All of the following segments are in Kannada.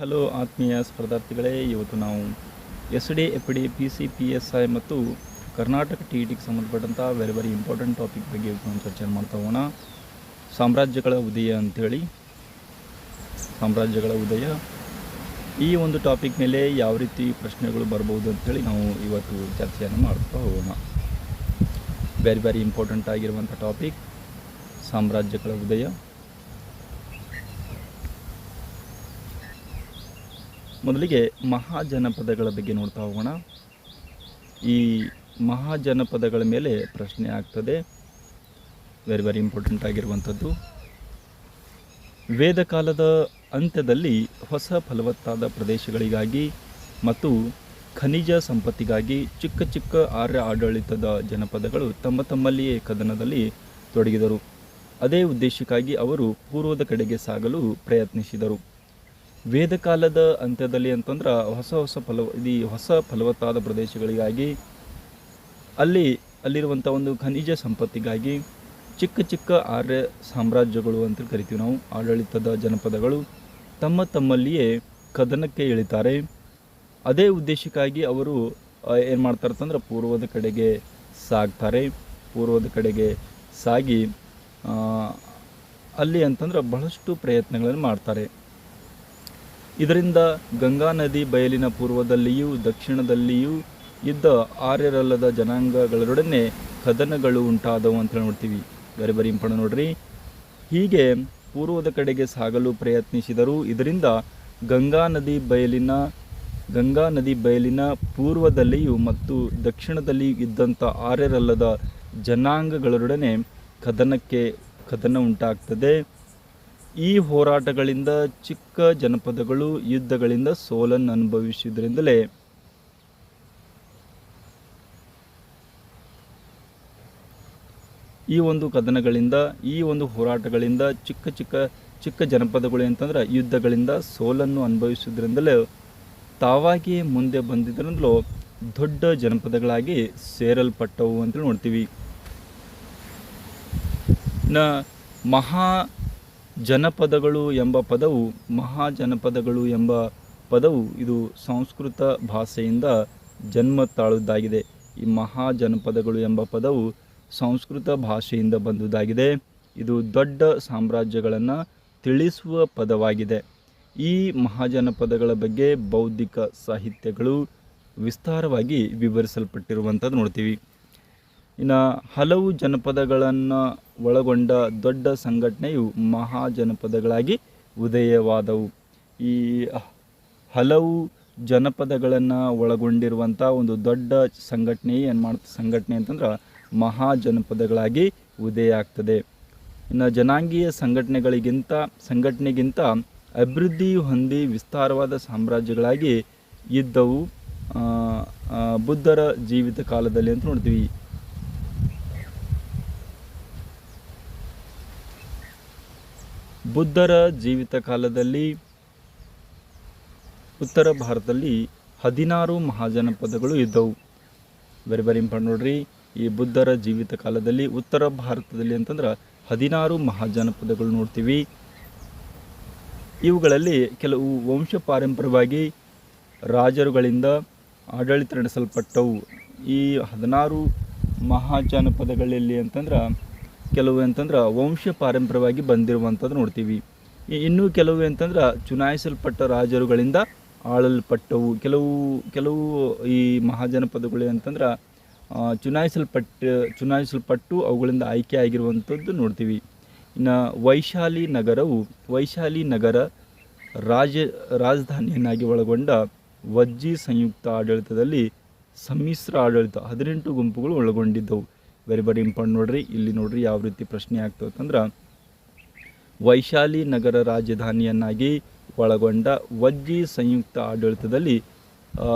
ಹಲೋ ಆತ್ಮೀಯ ಸ್ಪರ್ಧಾರ್ಥಿಗಳೇ, ಇವತ್ತು ನಾವು S D F D, P C P S I ಮತ್ತು ಕರ್ನಾಟಕ ಟಿ ಟಿಗೆ ಸಂಬಂಧಪಟ್ಟಂಥ ವೆರಿ ವೆರಿ ಇಂಪಾರ್ಟೆಂಟ್ ಟಾಪಿಕ್ ಬಗ್ಗೆ ನಾವು ಚರ್ಚೆ ಮಾಡ್ತಾ ಹೋಗೋಣ. ಸಾಮ್ರಾಜ್ಯಗಳ ಉದಯ ಅಂಥೇಳಿ ಸಾಮ್ರಾಜ್ಯಗಳ ಉದಯ. ಈ ಒಂದು ಟಾಪಿಕ್ ಮೇಲೆ ಯಾವ ರೀತಿ ಪ್ರಶ್ನೆಗಳು ಬರ್ಬೋದು ಅಂಥೇಳಿ ನಾವು ಇವತ್ತು ಚರ್ಚೆಯನ್ನು ಮಾಡ್ತಾ ಹೋಗೋಣ. ವೆರಿ ವೆರಿ ಇಂಪಾರ್ಟೆಂಟ್ ಆಗಿರುವಂಥ ಟಾಪಿಕ್ ಸಾಮ್ರಾಜ್ಯಗಳ ಉದಯ. ಮೊದಲಿಗೆ ಮಹಾಜನಪದಗಳ ಬಗ್ಗೆ ನೋಡ್ತಾ ಹೋಗೋಣ. ಈ ಮಹಾಜನಪದಗಳ ಮೇಲೆ ಪ್ರಶ್ನೆ ಆಗ್ತದೆ. ವೆರಿ ವೆರಿ ಇಂಪಾರ್ಟೆಂಟ್ ಆಗಿರುವಂಥದ್ದು. ವೇದಕಾಲದ ಅಂತ್ಯದಲ್ಲಿ ಹೊಸ ಫಲವತ್ತಾದ ಪ್ರದೇಶಗಳಿಗಾಗಿ ಮತ್ತು ಖನಿಜ ಸಂಪತ್ತಿಗಾಗಿ ಚಿಕ್ಕ ಚಿಕ್ಕ ಆರ್ಯ ಆಡಳಿತದ ಜನಪದಗಳು ತಮ್ಮ ತಮ್ಮಲ್ಲಿಯೇ ಕದನದಲ್ಲಿ ತೊಡಗಿದರು. ಅದೇ ಉದ್ದೇಶಕ್ಕಾಗಿ ಅವರು ಪೂರ್ವದ ಕಡೆಗೆ ಸಾಗಲು ಪ್ರಯತ್ನಿಸಿದರು. ವೇದಕಾಲದ ಅಂತ್ಯದಲ್ಲಿ ಅಂತಂದ್ರೆ ಹೊಸ ಹೊಸ ಫಲವ ಈ ಹೊಸ ಫಲವತ್ತಾದ ಪ್ರದೇಶಗಳಿಗಾಗಿ, ಅಲ್ಲಿ ಅಲ್ಲಿರುವಂಥ ಒಂದು ಖನಿಜ ಸಂಪತ್ತಿಗಾಗಿ ಚಿಕ್ಕ ಚಿಕ್ಕ ಆರ್ಯ ಸಾಮ್ರಾಜ್ಯಗಳು ಅಂತ ಕರಿತೀವಿ ನಾವು, ಆಡಳಿತದ ಜನಪದಗಳು ತಮ್ಮ ತಮ್ಮಲ್ಲಿಯೇ ಕದನಕ್ಕೆ ಇಳಿತಾರೆ. ಅದೇ ಉದ್ದೇಶಕ್ಕಾಗಿ ಅವರು ಏನು ಮಾಡ್ತಾರೆ ಅಂತಂದ್ರೆ ಪೂರ್ವದ ಕಡೆಗೆ ಸಾಗ್ತಾರೆ. ಪೂರ್ವದ ಕಡೆಗೆ ಸಾಗಿ ಅಲ್ಲಿ ಅಂತಂದ್ರೆ ಬಹಳಷ್ಟು ಪ್ರಯತ್ನಗಳನ್ನು ಮಾಡ್ತಾರೆ. ಇದರಿಂದ ಗಂಗಾ ನದಿ ಬಯಲಿನ ಪೂರ್ವದಲ್ಲಿಯೂ ದಕ್ಷಿಣದಲ್ಲಿಯೂ ಇದ್ದ ಆರ್ಯರಲ್ಲದ ಜನಾಂಗಗಳೊಡನೆ ಕದನಗಳು ಉಂಟಾದವು ಅಂತ ನೋಡ್ತೀವಿ ಬರಿ ಬರಿ ಇಂಪಣ ನೋಡ್ರಿ. ಹೀಗೆ ಪೂರ್ವದ ಕಡೆಗೆ ಸಾಗಲು ಪ್ರಯತ್ನಿಸಿದರು ಇದರಿಂದ ಗಂಗಾ ನದಿ ಬಯಲಿನ, ಗಂಗಾ ನದಿ ಬಯಲಿನ ಪೂರ್ವದಲ್ಲಿಯೂ ಮತ್ತು ದಕ್ಷಿಣದಲ್ಲಿಯೂ ಇದ್ದಂಥ ಆರ್ಯರಲ್ಲದ ಜನಾಂಗಗಳೊಡನೆ ಕದನಕ್ಕೆ, ಕದನ ಉಂಟಾಗ್ತದೆ. ಈ ಹೋರಾಟಗಳಿಂದ ಚಿಕ್ಕ ಜನಪದಗಳು ಯುದ್ಧಗಳಿಂದ ಸೋಲನ್ನು ಅನುಭವಿಸಿದ್ರಿಂದಲೇ ಈ ಒಂದು ಕದನಗಳಿಂದ, ಈ ಒಂದು ಹೋರಾಟಗಳಿಂದ ಚಿಕ್ಕ ಚಿಕ್ಕ ಚಿಕ್ಕ ಜನಪದಗಳು ಅಂತಂದ್ರೆ ಯುದ್ಧಗಳಿಂದ ಸೋಲನ್ನು ಅನುಭವಿಸುವುದರಿಂದಲೇ ತಾವಾಗಿಯೇ ಮುಂದೆ ಬಂದಿದ್ದರಿಂದಲೂ ದೊಡ್ಡ ಜನಪದಗಳಾಗಿ ಸೇರಲ್ಪಟ್ಟವು ಅಂತ ನೋಡ್ತೀವಿ. ನ ಮಹಾ ಜನಪದಗಳು ಎಂಬ ಪದವು ಮಹಾಜನಪದಗಳು ಎಂಬ ಪದವು ಇದು ಸಂಸ್ಕೃತ ಭಾಷೆಯಿಂದ ಜನ್ಮ ತಾಳುದಾಗಿದೆ. ಈ ಮಹಾಜನಪದಗಳು ಎಂಬ ಪದವು ಸಂಸ್ಕೃತ ಭಾಷೆಯಿಂದ ಬಂದುದಾಗಿದೆ. ಇದು ದೊಡ್ಡ ಸಾಮ್ರಾಜ್ಯಗಳನ್ನು ತಿಳಿಸುವ ಪದವಾಗಿದೆ. ಈ ಮಹಾಜನಪದಗಳ ಬಗ್ಗೆ ಬೌದ್ಧಿಕ ಸಾಹಿತ್ಯಗಳು ವಿಸ್ತಾರವಾಗಿ ವಿವರಿಸಲ್ಪಟ್ಟಿರುವಂಥದ್ದು ನೋಡ್ತೀವಿ. ಇನ್ನು ಹಲವು ಜನಪದಗಳನ್ನು ಒಳಗೊಂಡ ದೊಡ್ಡ ಸಂಘಟನೆಯು ಮಹಾಜನಪದಗಳಾಗಿ ಉದಯವಾದವು. ಈ ಹಲವು ಜನಪದಗಳನ್ನು ಒಳಗೊಂಡಿರುವಂಥ ಒಂದು ದೊಡ್ಡ ಸಂಘಟನೆ ಏನು ಮಾಡ್ತ ಸಂಘಟನೆ ಅಂತಂದ್ರೆ ಮಹಾಜನಪದಗಳಾಗಿ ಉದಯ ಆಗ್ತದೆ. ಇನ್ನು ಜನಾಂಗೀಯ ಸಂಘಟನೆಗಳಿಗಿಂತ ಸಂಘಟನೆಗಿಂತ ಅಭಿವೃದ್ಧಿ ಹೊಂದಿ ವಿಸ್ತಾರವಾದ ಸಾಮ್ರಾಜ್ಯಗಳಾಗಿ ಇದ್ದವು. ಬುದ್ಧರ ಜೀವಿತ ಕಾಲದಲ್ಲಿ ಅಂತ ನೋಡ್ತೀವಿ. ಬುದ್ಧರ ಜೀವಿತ ಕಾಲದಲ್ಲಿ ಉತ್ತರ ಭಾರತದಲ್ಲಿ ಹದಿನಾರು ಮಹಾಜನಪದಗಳು ಇದ್ದವು. ವೆರಿ ವೆರಿ ಇಂಪಾರ್ಟೆಂಟ್ ನೋಡ್ರಿ, ಈ ಬುದ್ಧರ ಜೀವಿತ ಕಾಲದಲ್ಲಿ ಉತ್ತರ ಭಾರತದಲ್ಲಿ ಅಂತಂದ್ರೆ ಹದಿನಾರು ಮಹಾಜನಪದಗಳು ನೋಡ್ತೀವಿ. ಇವುಗಳಲ್ಲಿ ಕೆಲವು ವಂಶ ಪಾರಂಪರ್ಯವಾಗಿ ರಾಜರುಗಳಿಂದ ಆಡಳಿತ ನಡೆಸಲ್ಪಟ್ಟವು. ಈ ಹದಿನಾರು ಮಹಾಜನಪದಗಳಲ್ಲಿ ಅಂತಂದ್ರೆ ಕೆಲವು ಅಂತಂದ್ರೆ ವಂಶ ಪಾರಂಪರ್ಯವಾಗಿ ಬಂದಿರುವಂಥದ್ದು ನೋಡ್ತೀವಿ. ಇನ್ನೂ ಕೆಲವು ಅಂತಂದ್ರೆ ಚುನಾಯಿಸಲ್ಪಟ್ಟ ರಾಜರುಗಳಿಂದ ಆಳಲ್ಪಟ್ಟವು. ಕೆಲವು ಕೆಲವು ಈ ಮಹಾಜನಪದಗಳು ಅಂತಂದ್ರೆ ಚುನಾಯಿಸಲ್ಪಟ್ಟ, ಚುನಾಯಿಸಲ್ಪಟ್ಟು ಅವುಗಳಿಂದ ಆಯ್ಕೆ ಆಗಿರುವಂಥದ್ದು ನೋಡ್ತೀವಿ. ಇನ್ನು ವೈಶಾಲಿ ನಗರವು, ವೈಶಾಲಿ ನಗರ ರಾಜ, ರಾಜಧಾನಿಯನ್ನಾಗಿ ಒಳಗೊಂಡ ವಜ್ಜಿ ಸಂಯುಕ್ತ ಆಡಳಿತದಲ್ಲಿ ಸಮ್ಮಿಶ್ರ ಆಡಳಿತ ಹದಿನೆಂಟು ಗುಂಪುಗಳು ಒಳಗೊಂಡಿದ್ದವು. ವೆರಿ ವೆರಿ ಇಂಪಾರ್ಟೆಂಟ್ ನೋಡ್ರಿ. ಇಲ್ಲಿ ನೋಡ್ರಿ ಯಾವ ರೀತಿ ಪ್ರಶ್ನೆ ಆಗ್ತವೆ ಅಂತಂದ್ರೆ, ವೈಶಾಲಿ ನಗರ ರಾಜಧಾನಿಯನ್ನಾಗಿ ಒಳಗೊಂಡ ವಜ್ಜಿ ಸಂಯುಕ್ತ ಆಡಳಿತದಲ್ಲಿ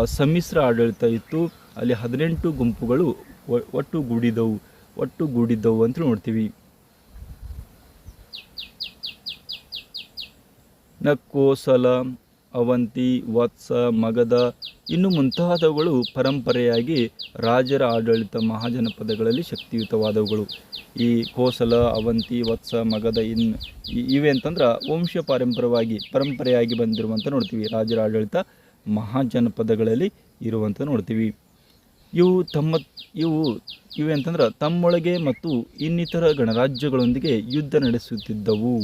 ಸಮ್ಮಿಶ್ರ ಆಡಳಿತ ಇತ್ತು. ಅಲ್ಲಿ ಹದಿನೆಂಟು ಗುಂಪುಗಳು ಒ- ಒಟ್ಟುಗೂಡಿದವು. ಒಟ್ಟುಗೂಡಿದ್ದವು ಅಂತ ನೋಡ್ತೀವಿ. ನ ಕೋಸಲ ಅವಂತಿ, ವತ್ಸ ಮಗಧ ಇನ್ನು ಮುಂತಾದವುಗಳು ಪರಂಪರೆಯಾಗಿ ರಾಜರ ಆಡಳಿತ ಮಹಾಜನಪದಗಳಲ್ಲಿ ಶಕ್ತಿಯುತವಾದವುಗಳು. ಈ ಕೋಸಲ, ಅವಂತಿ, ವತ್ಸ ಮಗಧ ಇನ್ ಇವೆ ಅಂತಂದ್ರೆ ವಂಶ ಪಾರಂಪರವಾಗಿ ಪರಂಪರೆಯಾಗಿ ಬಂದಿರುವಂಥ ನೋಡ್ತೀವಿ. ರಾಜರ ಆಡಳಿತ ಮಹಾಜನಪದಗಳಲ್ಲಿ ಇರುವಂಥ ನೋಡ್ತೀವಿ. ಇವು ತಮ್ಮ ಇವು ಇವೆ ಅಂತಂದ್ರೆ ತಮ್ಮೊಳಗೆ ಮತ್ತು ಇನ್ನಿತರ ಗಣರಾಜ್ಯಗಳೊಂದಿಗೆ ಯುದ್ಧ ನಡೆಸುತ್ತಿದ್ದವು.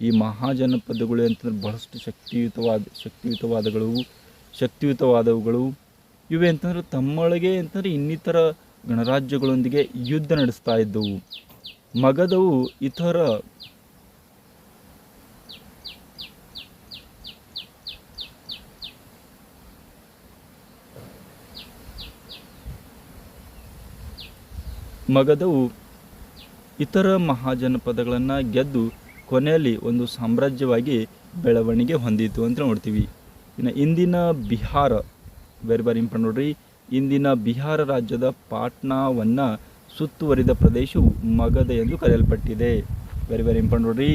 ಈ ಮಹಾಜನಪದಗಳು ಅಂತಂದ್ರೆ ಬಹಳಷ್ಟು ಶಕ್ತಿಯುತವಾದ, ಶಕ್ತಿಯುತವಾದಗಳು, ಶಕ್ತಿಯುತವಾದವುಗಳು ಇವೆ ಅಂತಂದ್ರೆ ತಮ್ಮೊಳಗೆ ಅಂತಂದರೆ ಇನ್ನಿತರ ಗಣರಾಜ್ಯಗಳೊಂದಿಗೆ ಯುದ್ಧ ನಡೆಸ್ತಾ ಇದ್ದವು. ಮಗದವು ಇತರ ಮಗದವು ಇತರ ಮಹಾಜನಪದಗಳನ್ನು ಗೆದ್ದು ಕೊನೆಯಲ್ಲಿ ಒಂದು ಸಾಮ್ರಾಜ್ಯವಾಗಿ ಬೆಳವಣಿಗೆ ಹೊಂದಿತು ಅಂತ ನೋಡ್ತೀವಿ. ಇನ್ನು ಇಂದಿನ ಬಿಹಾರ ವೆರಿ ವೆರಿ ಇಂಪಾರ್ಟೆಂಟ್ ನೋಡ್ರಿ. ಇಂದಿನ ಬಿಹಾರ ರಾಜ್ಯದ ಪಾಟ್ನಾವನ್ನು ಸುತ್ತುವರಿದ ಪ್ರದೇಶವು ಮಗಧ ಎಂದು ಕರೆಯಲ್ಪಟ್ಟಿದೆ. ವೆರಿ ವೆರಿ ಇಂಪಾರ್ಟೆಂಟ್ ನೋಡ್ರಿ.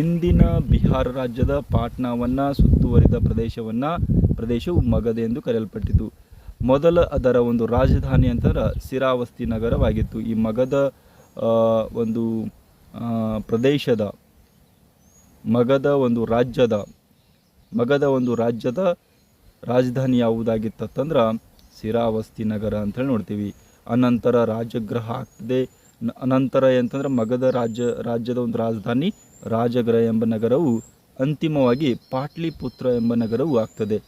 ಇಂದಿನ ಬಿಹಾರ ರಾಜ್ಯದ ಪಾಟ್ನಾವನ್ನು ಸುತ್ತುವರಿದ ಪ್ರದೇಶವನ್ನು, ಪ್ರದೇಶವು ಮಗಧ ಎಂದು ಕರೆಯಲ್ಪಟ್ಟಿತು. ಮೊದಲ ಅದರ ಒಂದು ರಾಜಧಾನಿ ಅಂತಂದ್ರೆ ಸಿರಾವಸ್ತಿ ನಗರವಾಗಿತ್ತು. ಈ ಮಗಧ ಒಂದು ಪ್ರದೇಶದ ಮಗಧ ಒಂದು ರಾಜ್ಯದ, ಮಗದ ಒಂದು ರಾಜ್ಯದ ರಾಜಧಾನಿ ಯಾವುದಾಗಿತ್ತಂದ್ರೆ ಸಿರಾವಸ್ತಿ ನಗರ ಅಂತೇಳಿ ನೋಡ್ತೀವಿ. ಅನಂತರ ರಾಜಗೃಹ ಆಗ್ತದೆ. ಅನಂತರ ಅಂತಂದ್ರೆ ಮಗದ ರಾಜ್ಯ, ರಾಜ್ಯದ ಒಂದು ರಾಜಧಾನಿ ರಾಜಗೃಹ ಎಂಬ ನಗರವು ಅಂತಿಮವಾಗಿ ಪಾಟ್ಲಿಪುತ್ರ ಎಂಬ ನಗರವು ಆಗ್ತದೆ.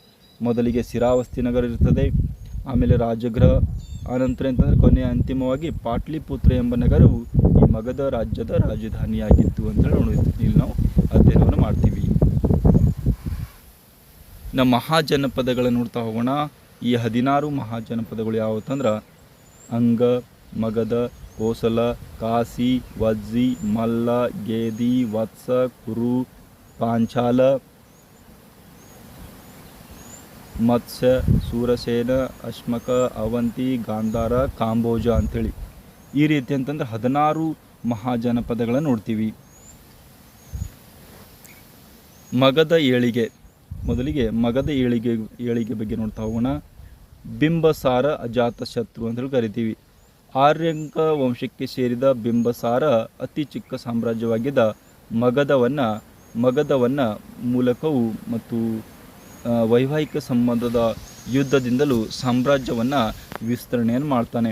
ಮೊದಲಿಗೆ ಸಿರಾವಸ್ತಿ ನಗರ ಇರ್ತದೆ, ಆಮೇಲೆ ರಾಜಗೃಹ ಆನಂತರ ಅಂತಂದರೆ ಕೊನೆಯ ಅಂತಿಮವಾಗಿ ಪಾಟ್ಲಿಪುತ್ರ ಎಂಬ ನಗರವು ಈ ಮಗಧ ರಾಜ್ಯದ ರಾಜಧಾನಿಯಾಗಿತ್ತು ಅಂತೇಳಿ ನೋಡಿದ್ವಿ ಇಲ್ಲಿ ನಾವು ಅಧ್ಯಯನವನ್ನು ಮಾಡ್ತೀವಿ. ನಮ್ಮ ಮಹಾಜನಪದಗಳನ್ನು ನೋಡ್ತಾ ಹೋಗೋಣ. ಈ ಹದಿನಾರು ಮಹಾಜನಪದಗಳು ಯಾವತ್ತಂದ್ರೆ ಅಂಗ, ಮಗದ, ಕೋಸಲ, ಕಾಸಿ, ವಜ್ಜಿ, ಮಲ್ಲ, ಗೇದಿ, ವತ್ಸ, ಕುರು, ಪಾಂಚಾಲ ಮತ್ಸ್ಯ ಸೂರಸೇನ, ಅಶ್ಮಕ, ಅವಂತಿ, ಗಾಂಧಾರ, ಕಾಂಬೋಜ ಅಂಥೇಳಿ. ಈ ರೀತಿ ಅಂತಂದ್ರೆ ಹದಿನಾರು ಮಹಾಜನಪದಗಳನ್ನು ನೋಡ್ತೀವಿ. ಮಗದ ಏಳಿಗೆ, ಮೊದಲಿಗೆ ಮಗದ ಏಳಿಗೆ ಏಳಿಗೆ ಬಗ್ಗೆ ನೋಡ್ತಾ ಹೋಗೋಣ. ಬಿಂಬಸಾರ ಅಜಾತ ಶತ್ರು ಅಂತೇಳಿ ಕರಿತೀವಿ. ಆರ್ಯಂಕ ವಂಶಕ್ಕೆ ಸೇರಿದ ಬಿಂಬಸಾರ ಅತಿ ಚಿಕ್ಕ ಸಾಮ್ರಾಜ್ಯವಾಗಿದ್ದ ಮಗಧವನ್ನು ಮಗಧವನ್ನು ಮೂಲಕವು ಮತ್ತು ವೈವಾಹಿಕ ಸಂಬಂಧದ ಯುದ್ಧದಿಂದಲೂ ಸಾಮ್ರಾಜ್ಯವನ್ನು ವಿಸ್ತರಣೆಯನ್ನು ಮಾಡ್ತಾನೆ.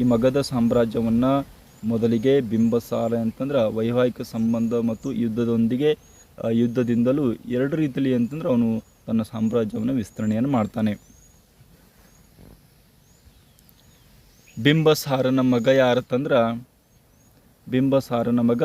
ಈ ಮಗಧ ಸಾಮ್ರಾಜ್ಯವನ್ನು ಮೊದಲಿಗೆ ಬಿಂಬಸಾರ ಅಂತಂದ್ರೆ ವೈವಾಹಿಕ ಸಂಬಂಧ ಮತ್ತು ಯುದ್ಧದೊಂದಿಗೆ ಯುದ್ಧದಿಂದಲೂ ಎರಡು ರೀತಿಯಲ್ಲಿ ಅಂತಂದ್ರೆ ಅವನು ತನ್ನ ಸಾಮ್ರಾಜ್ಯವನ್ನು ವಿಸ್ತರಣೆಯನ್ನು ಮಾಡ್ತಾನೆ. ಬಿಂಬಸಾರನ ಮಗ ಯಾರತ್ತಂದ್ರೆ? ಬಿಂಬಸಾರನ ಮಗ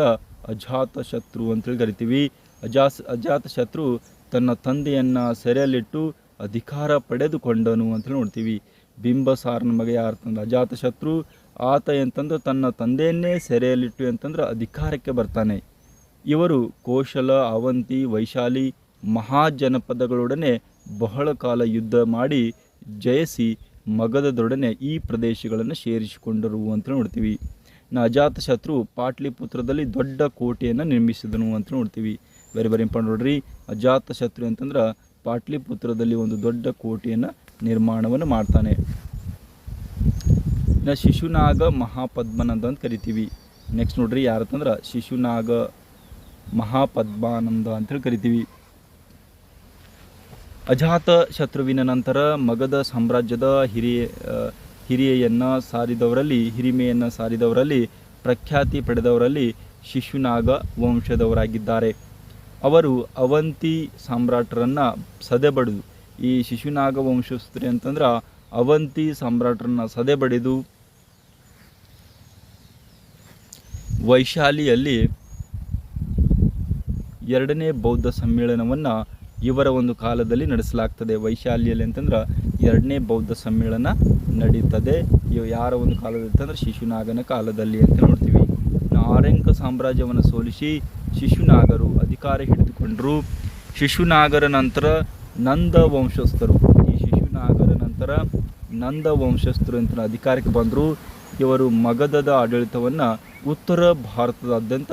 ಅಜಾತ ಶತ್ರು ಅಂತೇಳಿ ಕರಿತೀವಿ. ಅಜಾ ಅಜಾತ ಶತ್ರು ತನ್ನ ತಂದೆಯನ್ನು ಸೆರೆಯಲ್ಲಿಟ್ಟು ಅಧಿಕಾರ ಪಡೆದುಕೊಂಡನು ಅಂತೇಳಿ ನೋಡ್ತೀವಿ. ಬಿಂಬಸಾರನ ಮಗ ಯಾರತ್ತಂದ್ರೆ? ಅಜಾತ ಶತ್ರು ಆತ ಅಂತಂದ್ರೆ ತನ್ನ ತಂದೆಯನ್ನೇ ಸೆರೆಯಲ್ಲಿಟ್ಟು ಅಂತಂದ್ರೆ ಅಧಿಕಾರಕ್ಕೆ ಬರ್ತಾನೆ. ಇವರು ಕೋಶಲ, ಅವಂತಿ, ವೈಶಾಲಿ ಮಹಾಜನಪದಗಳೊಡನೆ ಬಹಳ ಕಾಲ ಯುದ್ಧ ಮಾಡಿ ಜಯಿಸಿ ಮಗಧದೊಡನೆ ಈ ಪ್ರದೇಶಗಳನ್ನು ಸೇರಿಸಿಕೊಂಡರು ಅಂತ ನೋಡ್ತೀವಿ. ಇನ್ನು ಅಜಾತಶತ್ರು ಪಾಟ್ಲಿಪುತ್ರದಲ್ಲಿ ದೊಡ್ಡ ಕೋಟೆಯನ್ನು ನಿರ್ಮಿಸಿದನು ಅಂತ ನೋಡ್ತೀವಿ. ವೆರಿ ವೆರಿ ಇಂಪಾರ್ಟೆಂಟ್ ನೋಡ್ರಿ. ಅಜಾತಶತ್ರು ಅಂತಂದ್ರೆ ಪಾಟ್ಲಿಪುತ್ರದಲ್ಲಿ ಒಂದು ದೊಡ್ಡ ಕೋಟೆಯನ್ನು ನಿರ್ಮಾಣವನ್ನು ಮಾಡ್ತಾನೆ. ಇನ್ನು ಶಿಶುನಾಗ ಮಹಾಪದ್ಮನಂದ ಅಂತ ಕರಿತೀವಿ. ನೆಕ್ಸ್ಟ್ ನೋಡ್ರಿ ಯಾರತ್ತಂದ್ರೆ ಶಿಶುನಾಗ ಮಹಾಪದ್ಮಾನಂದ ಅಂತೇಳಿ ಕರಿತೀವಿ. ಅಜಾತ ಶತ್ರುವಿನ ನಂತರ ಮಗಧ ಸಾಮ್ರಾಜ್ಯದ ಹಿರಿಯ ಹಿರಿಯೆಯನ್ನು ಸಾರಿದವರಲ್ಲಿ, ಹಿರಿಮೆಯನ್ನು ಸಾರಿದವರಲ್ಲಿ, ಪ್ರಖ್ಯಾತಿ ಪಡೆದವರಲ್ಲಿ ಶಿಶುನಾಗ ವಂಶದವರಾಗಿದ್ದಾರೆ. ಅವರು ಅವಂತಿ ಸಾಮ್ರಾಟರನ್ನು ಸದೆಬಡಿದು ಈ ಶಿಶುನಾಗ ವಂಶಸ್ತ್ರೀ ಅಂತಂದ್ರೆ ಅವಂತಿ ಸಾಮ್ರಾಟರನ್ನು ಸದೆಬಡಿದು ವೈಶಾಲಿಯಲ್ಲಿ ಎರಡನೇ ಬೌದ್ಧ ಸಮ್ಮೇಳನವನ್ನು ಇವರ ಒಂದು ಕಾಲದಲ್ಲಿ ನಡೆಸಲಾಗ್ತದೆ. ವೈಶಾಲಿಯಲ್ಲಿ ಅಂತಂದ್ರೆ ಎರಡನೇ ಬೌದ್ಧ ಸಮ್ಮೇಳನ ನಡೀತದೆ. ಇವು ಯಾರ ಒಂದು ಕಾಲದಲ್ಲಿ ಅಂತಂದ್ರೆ ಶಿಶುನಾಗನ ಕಾಲದಲ್ಲಿ ಅಂತ ನೋಡ್ತೀವಿ. ನಾರಂಕ ಸಾಮ್ರಾಜ್ಯವನ್ನು ಸೋಲಿಸಿ ಶಿಶುನಾಗರು ಅಧಿಕಾರ ಹಿಡಿದುಕೊಂಡರು. ಶಿಶುನಾಗರ ನಂತರ ನಂದ ವಂಶಸ್ಥರು. ಈ ಶಿಶುನಾಗರ ನಂತರ ನಂದ ವಂಶಸ್ಥರು ಅಂತ ಅಧಿಕಾರಕ್ಕೆ ಬಂದರು. ಇವರು ಮಗಧದ ಆಡಳಿತವನ್ನು ಉತ್ತರ ಭಾರತದಾದ್ಯಂತ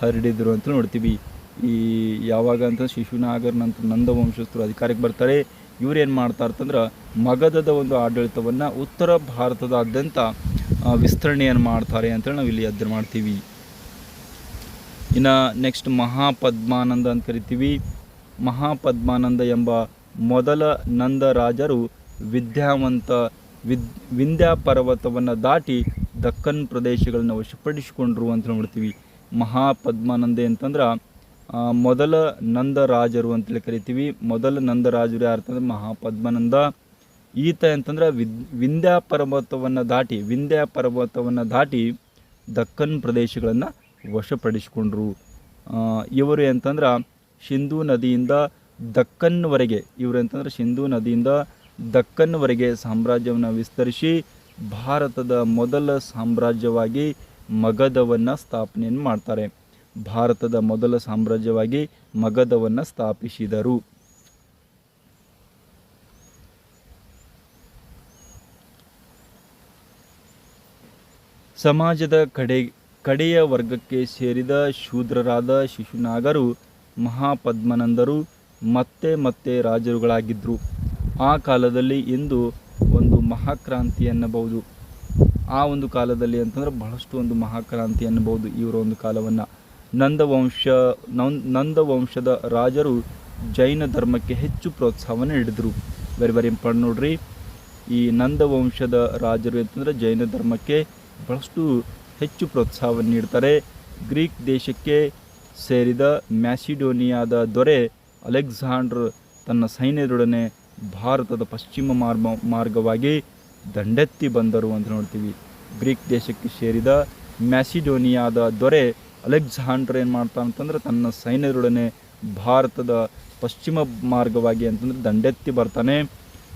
ಹರಡಿದರು ಅಂತ ನೋಡ್ತೀವಿ. ಈ ಯಾವಾಗ ಅಂತ ಶಿಶುನಾಗರ್ ನಂದ ವಂಶಸ್ಥರು ಅಧಿಕಾರಕ್ಕೆ ಬರ್ತಾರೆ ಇವರೇನು ಮಾಡ್ತಾ ಅಂತಂದ್ರೆ ಮಗಧದ ಒಂದು ಆಡಳಿತವನ್ನು ಉತ್ತರ ಭಾರತದಾದ್ಯಂತ ವಿಸ್ತರಣೆಯನ್ನು ಮಾಡ್ತಾರೆ ಅಂತೇಳಿ ನಾವು ಇಲ್ಲಿ ಅಧ್ಯಯನ ಮಾಡ್ತೀವಿ. ಇನ್ನು ನೆಕ್ಸ್ಟ್ ಮಹಾಪದ್ಮಾನಂದ ಅಂತ ಕರಿತೀವಿ. ಮಹಾಪದ್ಮಾನಂದ ಎಂಬ ಮೊದಲ ನಂದ ರಾಜರು ವಿದ್ಯಾವಂತ ವಿದ್, ವಿಂಧ್ಯ ಪರ್ವತವನ್ನು ದಾಟಿ ದಕ್ಕನ್ ಪ್ರದೇಶಗಳನ್ನು ವಶಪಡಿಸಿಕೊಂಡ್ರು ಅಂತ ನೋಡ್ತೀವಿ ಮಹಾಪದ್ಮಾನಂದೆ ಅಂತಂದ್ರೆ ಮೊದಲ ನಂದರಾಜರು ಅಂತೇಳಿ ಕರಿತೀವಿ. ಮೊದಲ ನಂದರಾಜರು ಯಾರು ಅಂತಂದ್ರೆ ಮಹಾಪದ್ಮಾನಂದ. ಈತ ಅಂತಂದ್ರೆ ವಿದ್, ವಿಂಧ್ಯಾ ಪರ್ವತವನ್ನು ದಾಟಿ, ವಿಂಧ್ಯ ಪರ್ವತವನ್ನು ದಾಟಿ ದಕ್ಕನ್ ಪ್ರದೇಶಗಳನ್ನು ವಶಪಡಿಸಿಕೊಂಡ್ರು. ಇವರು ಅಂತಂದ್ರೆ ಸಿಂಧೂ ನದಿಯಿಂದ ದಕ್ಕನ್ವರೆಗೆ, ಇವರು ಅಂತಂದ್ರೆ ಸಿಂಧೂ ನದಿಯಿಂದ ದಕ್ಕನ್ವರೆಗೆ ಸಾಮ್ರಾಜ್ಯವನ್ನು ವಿಸ್ತರಿಸಿ ಭಾರತದ ಮೊದಲ ಸಾಮ್ರಾಜ್ಯವಾಗಿ ಮಗಧವನ್ನು ಸ್ಥಾಪನೆಯನ್ನು ಮಾಡ್ತಾರೆ. ಭಾರತದ ಮೊದಲ ಸಾಮ್ರಾಜ್ಯವಾಗಿ ಮಗಧವನ್ನು ಸ್ಥಾಪಿಸಿದರು. ಸಮಾಜದ ಕಡೆ, ಕಡೆಯ ವರ್ಗಕ್ಕೆ ಸೇರಿದ ಶೂದ್ರರಾದ ಶಿಶುನಾಗರು, ಮಹಾಪದ್ಮನಂದರು, ಮತ್ತೆ ಮತ್ತೆ ರಾಜರುಗಳಾಗಿದ್ದರು ಆ ಕಾಲದಲ್ಲಿ ಇಂದು ಒಂದು ಮಹಾಕ್ರಾಂತಿ ಎನ್ನಬಹುದು. ಆ ಒಂದು ಕಾಲದಲ್ಲಿ ಅಂತಂದ್ರೆ ಬಹಳಷ್ಟು ಒಂದು ಮಹಾಕ್ರಾಂತಿ ಎನ್ನಬಹುದು ಇವರ ಒಂದು ಕಾಲವನ್ನು. ನಂದವಂಶ ನಂದ ನಂದವಂಶದ ರಾಜರು ಜೈನ ಧರ್ಮಕ್ಕೆ ಹೆಚ್ಚು ಪ್ರೋತ್ಸಾಹವನ್ನು ನೀಡಿದರು. ವೆರಿ ವೆರಿ ಇಂಪಾರ್ಟೆಂಟ್ ನೋಡ್ರಿ. ಈ ನಂದವಂಶದ ರಾಜರು ಅಂತಂದರೆ ಜೈನ ಧರ್ಮಕ್ಕೆ ಬಹಳಷ್ಟು ಹೆಚ್ಚು ಪ್ರೋತ್ಸಾಹವನ್ನು ನೀಡ್ತಾರೆ. ಗ್ರೀಕ್ ದೇಶಕ್ಕೆ ಸೇರಿದ ಮ್ಯಾಸಿಡೋನಿಯಾದ ದೊರೆ ಅಲೆಕ್ಸಾಂಡ್ರ್ ತನ್ನ ಸೈನ್ಯದೊಡನೆ ಭಾರತದ ಪಶ್ಚಿಮ ಮಾರ್ಗ ಮಾರ್ಗವಾಗಿ ದಂಡೆತ್ತಿ ಬಂದರು ಅಂತ ನೋಡ್ತೀವಿ. ಗ್ರೀಕ್ ದೇಶಕ್ಕೆ ಸೇರಿದ ಮ್ಯಾಸಿಡೋನಿಯಾದ ದೊರೆ ಅಲೆಕ್ಸಾಂಡ್ರ್ ಏನು ಮಾಡ್ತಾ ಅಂತಂದ್ರೆ ತನ್ನ ಸೈನ್ಯದೊಡನೆ ಭಾರತದ ಪಶ್ಚಿಮ ಮಾರ್ಗವಾಗಿ ಅಂತಂದ್ರೆ ದಂಡೆತ್ತಿ ಬರ್ತಾನೆ.